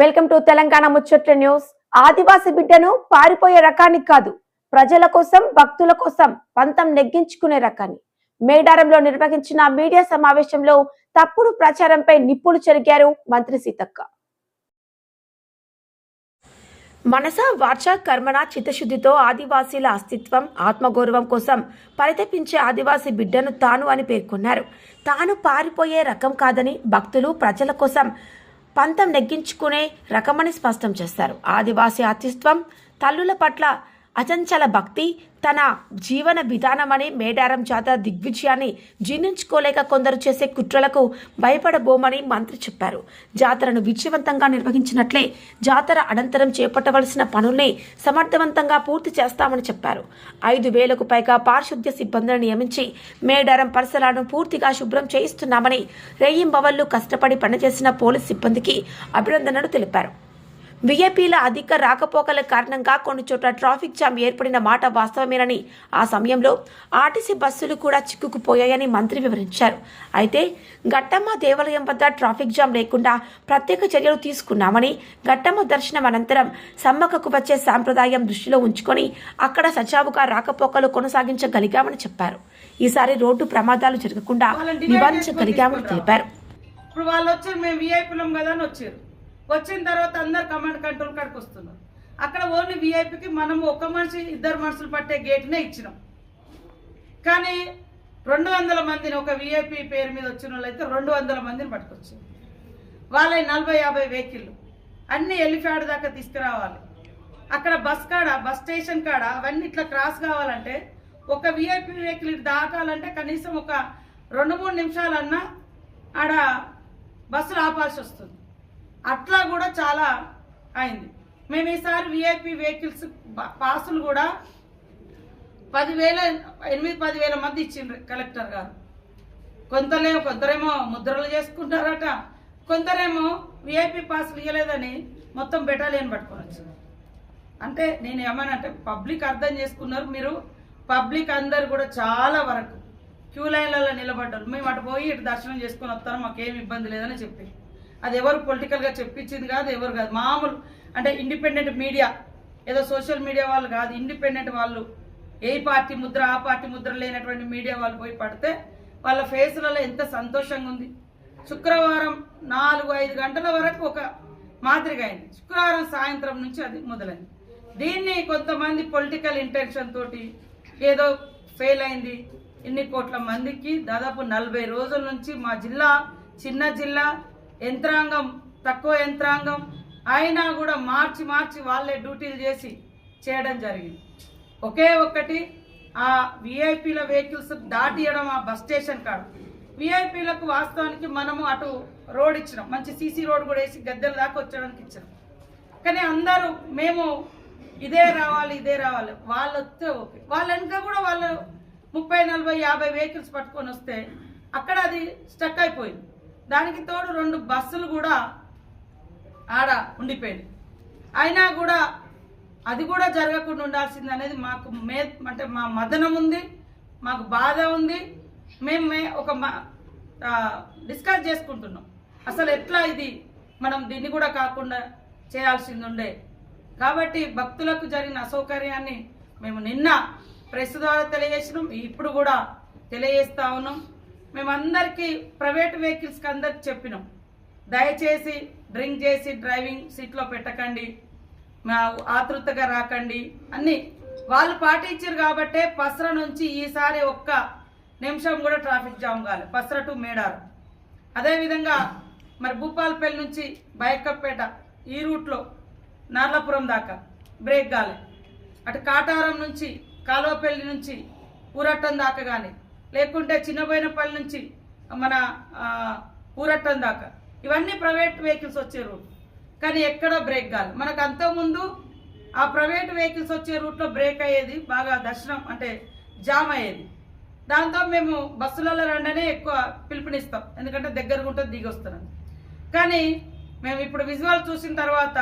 Welcome to Telangana ముచ్చట్ల news. ఆదివాసి బిడ్డను పారిపోయే రకానికి కాదు ప్రజల కోసం భక్తుల కోసం పంతం నెగ్గించుకునే రకాన్ని. మేడారంలో నిర్వహించిన మీడియా సమావేశంలో తప్పుడు ప్రచారంపై నిప్పులు చెరిగారు మంత్రి సీతక్క. మనస వాచ కర్మణ చిత్తశుద్ధితో ఆదివాసీల అస్తిత్వం ఆత్మగౌరవం కోసం పరితపించే ఆదివాసీ బిడ్డను తాను అని పేర్కొన్నారు. తాను పారిపోయే రకం కాదని భక్తులు ప్రజల కోసం పంతం నెగ్గించుకునే రకమని స్పష్టం చేస్తారు ఆదివాసీ అస్తిత్వం తల్లుల పట్ల అచంచల భక్తి తన జీవన విధానమని మేడారం జాతర దిగ్విజయాన్ని జీర్ణించుకోలేక కొందరు చేసే కుట్రలకు భయపడబోమని మంత్రి చెప్పారు. జాతరను విజయవంతంగా నిర్వహించినట్లే జాతర అనంతరం చేపట్టవలసిన పనుల్ని సమర్థవంతంగా పూర్తి చేస్తామని చెప్పారు. ఐదు వేలకు పైగా పారిశుద్ధ్య సిబ్బందిని నియమించి మేడారం పరిసరాలను పూర్తిగా శుభ్రం చేయిస్తున్నామని రేయింబవళ్ళు కష్టపడి పనిచేసిన పోలీస్ సిబ్బందికి అభినందనలు తెలిపారు. విఐపీల అధిక రాకపోకల కారణంగా కొన్ని చోట్ల ట్రాఫిక్ జామ్ ఏర్పడిన మాట వాస్తవమేనని ఆ సమయంలో ఆర్టీసీ బస్సులు కూడా చిక్కుకుపోయాయని మంత్రి వివరించారు. అయితే గట్టమ్మ దేవాలయం వద్ద ట్రాఫిక్ జామ్ లేకుండా ప్రత్యేక చర్యలు తీసుకున్నామని గట్టమ్మ దర్శనం అనంతరం సమ్మక్కకు వచ్చే సాంప్రదాయం దృష్టిలో ఉంచుకొని అక్కడ సజావుగా రాకపోకలు కొనసాగించగలిగామని చెప్పారు. ఈసారి రోడ్డు ప్రమాదాలు జరగకుండా నివారించగలిగామని తెలిపారు. ఇప్పుడు వాళ్ళు వచ్చారు మేము విఐపీలం కదా అని వచ్చారు. వచ్చిన తర్వాత అందరు కమాండ్ కంట్రోల్ కాడికి వస్తున్నారు. అక్కడ ఓన్లీ విఐపికి మనం ఒక మనిషి ఇద్దరు మనుషులు పట్టే గేట్నే ఇచ్చినాం. కానీ రెండు వందల మందిని ఒక విఐపి పేరు మీద వచ్చిన వాళ్ళైతే రెండు వందల మందిని పట్టుకొచ్చింది వాళ్ళ నలభై యాభై వెహికల్ అన్ని ఎలిఫాడ్ దాకా తీసుకురావాలి. అక్కడ బస్ కాడ బస్ స్టేషన్ కాడ అవన్నీ ఇట్లా క్రాస్ కావాలంటే ఒక విఐపి వెహికల్ ఇటు దాటాలంటే కనీసం ఒక రెండు మూడు నిమిషాలన్నా ఆడ బస్సులు ఆపాల్సి వస్తుంది. అట్లా కూడా చాలా అయింది. మేము ఈసారి విఐపి వెహికల్స్ పాసులు కూడా పదివేల ఎనిమిది పదివేల మంది ఇచ్చిండ్రు కలెక్టర్ గారు. కొంతలేమో కొందరేమో ముద్రలు చేసుకుంటారట కొందరేమో విఐపి పాసులు ఇవ్వలేదని మొత్తం బెటాలియన్ పట్టుకొని వచ్చింది. అంటే నేను ఏమనంటే పబ్లిక్ అర్థం చేసుకున్నారు మీరు. పబ్లిక్ అందరు కూడా చాలా వరకు క్యూ లైన్లలో నిలబడ్డారు. మేము అటు పోయి ఇటు దర్శనం చేసుకొని వస్తాను మాకేం ఇబ్బంది లేదని చెప్పి. అది ఎవరు పొలిటికల్గా చెప్పించింది కాదు ఎవరు కాదు. మామూలు అంటే ఇండిపెండెంట్ మీడియా ఏదో సోషల్ మీడియా వాళ్ళు కాదు ఇండిపెండెంట్ వాళ్ళు. ఏ పార్టీ ముద్ర ఆ పార్టీ ముద్ర లేనటువంటి మీడియా వాళ్ళు పోయి పడితే వాళ్ళ ఫేస్లలో ఎంత సంతోషంగా ఉంది. శుక్రవారం నాలుగు ఐదు గంటల వరకు ఒక మాదిరిగా అయింది. శుక్రవారం సాయంత్రం నుంచి అది మొదలైంది. దీన్ని కొంతమంది పొలిటికల్ ఇంటెన్షన్ తోటి ఏదో ఫెయిల్ అయింది. ఇన్ని కోట్ల మందికి దాదాపు నలభై రోజుల నుంచి మా జిల్లా చిన్న జిల్లా యంత్రాంగం తక్కువ యంత్రాంగం అయినా కూడా మార్చి మార్చి వాళ్ళే డ్యూటీలు చేసి చేయడం జరిగింది. ఒకే ఒక్కటి ఆ విఐపీల వెహికల్స్ దాటియడం ఆ బస్ స్టేషన్ కాడ విఐపీలకు వాస్తవానికి మనము అటు రోడ్ ఇచ్చినాం. మంచి సీసీ రోడ్ కూడా వేసి గద్దెల దాకా వచ్చడానికి ఇచ్చినాం. కానీ అందరూ మేము ఇదే రావాలి ఇదే రావాలి. వాళ్ళు వస్తే ఓకే. వాళ్ళ వెనుక కూడా వాళ్ళు ముప్పై నలభై యాభై వెహికల్స్ పట్టుకొని వస్తే అక్కడ అది స్టక్ అయిపోయింది. దానికి తోడు రెండు బస్సులు కూడా ఆడ ఉండిపోయింది. అయినా కూడా అది కూడా జరగకుండా ఉండాల్సింది అనేది మాకు మే అంటే మా మదనం ఉంది మాకు బాధ ఉంది. మేము మే ఒక డిస్కస్ చేసుకుంటున్నాం. అసలు ఎట్లా ఇది మనం దీన్ని కూడా కాకుండా చేయాల్సింది ఉండే. కాబట్టి భక్తులకు జరిగిన అసౌకర్యాన్ని మేము నిన్న ప్రెస్ ద్వారా తెలియజేసినాం. ఇప్పుడు కూడా తెలియజేస్తా ఉన్నాం. మేమందరికీ ప్రైవేట్ వెహికల్స్కి అందరికి చెప్పినాం. దయచేసి డ్రింక్ చేసి డ్రైవింగ్ సీట్లో పెట్టకండి. మా ఆతృతగా రాకండి. అన్నీ వాళ్ళు పాటించారు కాబట్టే పసర నుంచి ఈసారి ఒక్క నిమిషం కూడా ట్రాఫిక్ జామ్ కాలేదు పసర టు మేడారు. అదేవిధంగా మరి భూపాలపల్లి నుంచి బయకప్పేట ఈ రూట్లో నార్లాపురం దాకా బ్రేక్ కాలే. అటు కాటారం నుంచి కాలువపల్లి నుంచి ఊరట్టం దాకా కానీ లేకుంటే చిన్నబోయినపల్లి నుంచి మన ఊరట్టం దాకా. ఇవన్నీ ప్రైవేట్ వెహికల్స్ వచ్చే రూట్ కానీ ఎక్కడో బ్రేక్ కాదు. మనకు అంతకుముందు ఆ ప్రైవేట్ వెహికల్స్ వచ్చే రూట్లో బ్రేక్ అయ్యేది బాగా దర్శనం అంటే జామ్ అయ్యేది. దాంతో మేము బస్సులలో రండనే ఎక్కువ పిలుపునిస్తాం. ఎందుకంటే దగ్గరగా ఉంటుంది దిగి వస్తున్నాం కానీ మేము ఇప్పుడు విజువల్ చూసిన తర్వాత